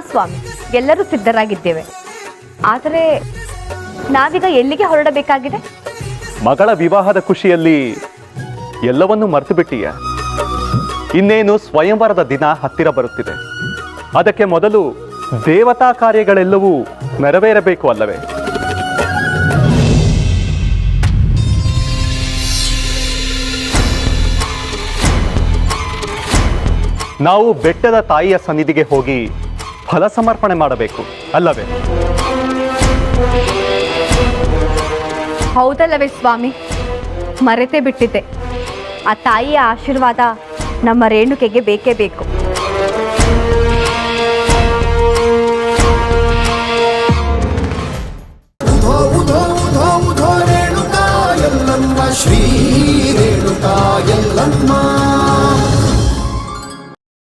ಸ್ವಾಮಿ, ಎಲ್ಲರೂ ಸಿದ್ಧರಾಗಿದ್ದೇವೆ. ಆದರೆ ನಾವೀಗ ಎಲ್ಲಿಗೆ ಹೊರಡಬೇಕಾಗಿದೆ? ಮಗಳ ವಿವಾಹದ ಖುಷಿಯಲ್ಲಿ ಎಲ್ಲವನ್ನೂ ಮರೆತು ಬಿಟ್ಟಿಯ ಇನ್ನೇನು ಸ್ವಯಂವರದ ದಿನ ಹತ್ತಿರ ಬರುತ್ತಿದೆ. ಅದಕ್ಕೆ ಮೊದಲು ದೇವತಾ ಕಾರ್ಯಗಳೆಲ್ಲವೂ ನೆರವೇರಬೇಕು ಅಲ್ಲವೇ? ನಾವು ಬೆಟ್ಟದ ತಾಯಿಯ ಸನ್ನಿಧಿಗೆ ಹೋಗಿ ಫಲ ಸಮರ್ಪಣೆ ಮಾಡಬೇಕು. ಅಲ್ಲವೇ? ಹೌದಲ್ಲವೇ ಸ್ವಾಮಿ? ಮರೆತೇ ಬಿಟ್ಟಿದ್ದೆ. ಆ ತಾಯಿಯ ಆಶೀರ್ವಾದ ನಮ್ಮ ರೇಣುಕೆಗೆ ಬೇಕೇ ಬೇಕು. ಶ್ರೀ ರೇಣುಕಾಯ.